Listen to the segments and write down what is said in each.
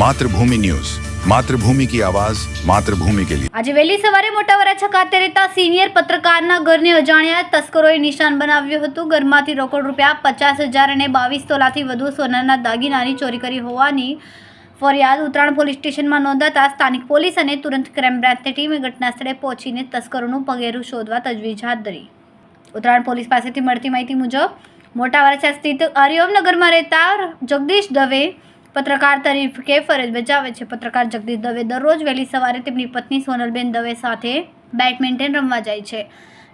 Mathrubhumi news. Mathrubhumi કી આવાજ, માતૃભૂમિ કે લિયે. આજે વહેલી સવારે મોટા વરાછા ખાતે રહેતા સિનિયર પત્રકારના ઘરને અજાણ્યા તસ્કરોએ નિશાન બનાવ્યું હતું. ઘરમાંથી રોકડ રૂપિયા પચાસ હજાર અને બાવીસ તોલાથી વધુ સોનાના દાગીનાની ચોરી કરી હોવાની ફરિયાદ ઉત્તરાયણ પોલીસ સ્ટેશનમાં નોંધાતા સ્થાનિક પોલીસ અને તુરંત ક્રાઇમ બ્રાન્ચની ટીમે ઘટનાસ્થળે પહોંચીને તસ્કરોનું પગેરું શોધવા તજવીજ હાથ ધરી. ઉત્તરાયણ પોલીસ પાસેથી મળતી માહિતી મુજબ, મોટા વરાછા સ્થિત હરિઓમનગરમાં રહેતા જગદીશ દવે પત્રકાર તરીકે ફરજ બજાવે છે. પત્રકાર જગદીશ દવે દરરોજ વહેલી સવારે તેમની પત્ની સોનલબેન દવે સાથે બેડમિન્ટન રમવા જાય છે.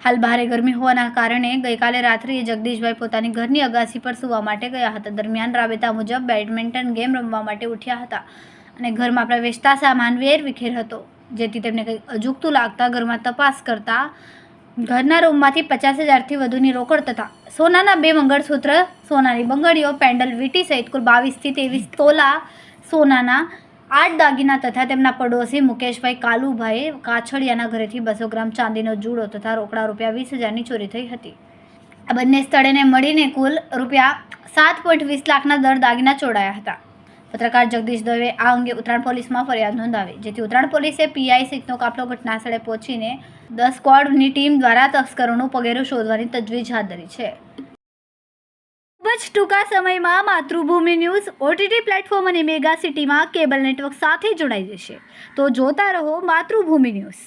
હાલ ભારે ગરમી હોવાના કારણે ગઈકાલે રાત્રિએ જગદીશભાઈ પોતાની ઘરની અગાસી પર સૂવા માટે ગયા હતા. દરમિયાન રાબેતા મુજબ બેડમિન્ટન ગેમ રમવા માટે ઉઠ્યા હતા અને ઘરમાં પ્રવેશતા સામાન વેર વિખેર હતો, જેથી તેમને કંઈક અજુગતું લાગતા ઘરમાં તપાસ કરતા ઘરના રૂમમાંથી પચાસ હજારથી વધુની રોકડ તથા સોનાના બે મંગળસૂત્ર, સોનાની બંગડીઓ, પેન્ડલ વીટી સહિત કુલ બાવીસથી ત્રેવીસ તોલા સોનાના આઠ દાગીના તથા તેમના પડોશી મુકેશભાઈ કાલુભાઈ કાછડિયાના ઘરેથી બસો ગ્રામ ચાંદીનો જુડો તથા રોકડા રૂપિયા વીસ હજારની ચોરી થઈ હતી. આ બંને સ્થળેને મળીને કુલ રૂપિયા સાત પોઈન્ટ વીસ લાખના દર દાગીના ચોરાયા હતા. પત્રકાર જગદીશ દવે આ અંગે ઉત્તરાયણ પોલીસમાં ફરિયાદ નોંધાવી, જેથી ઉત્તરાયણ પોલીસે પીઆઈ સહિતનો કાફલો ઘટનાસ્થળે પહોંચીને દસ સ્ક્વોડની ટીમ દ્વારા તસ્કરોનું પગેરું શોધવાની તજવીજ હાથ ધરી છે. ખૂબ જ ટૂંકા સમયમાં માતૃભૂમિ ન્યૂઝ ઓટીટી પ્લેટફોર્મ અને મેગા સિટીમાં કેબલ નેટવર્ક સાથે જોડાઈ જશે. તો જોતા રહો માતૃભૂમિ ન્યૂઝ.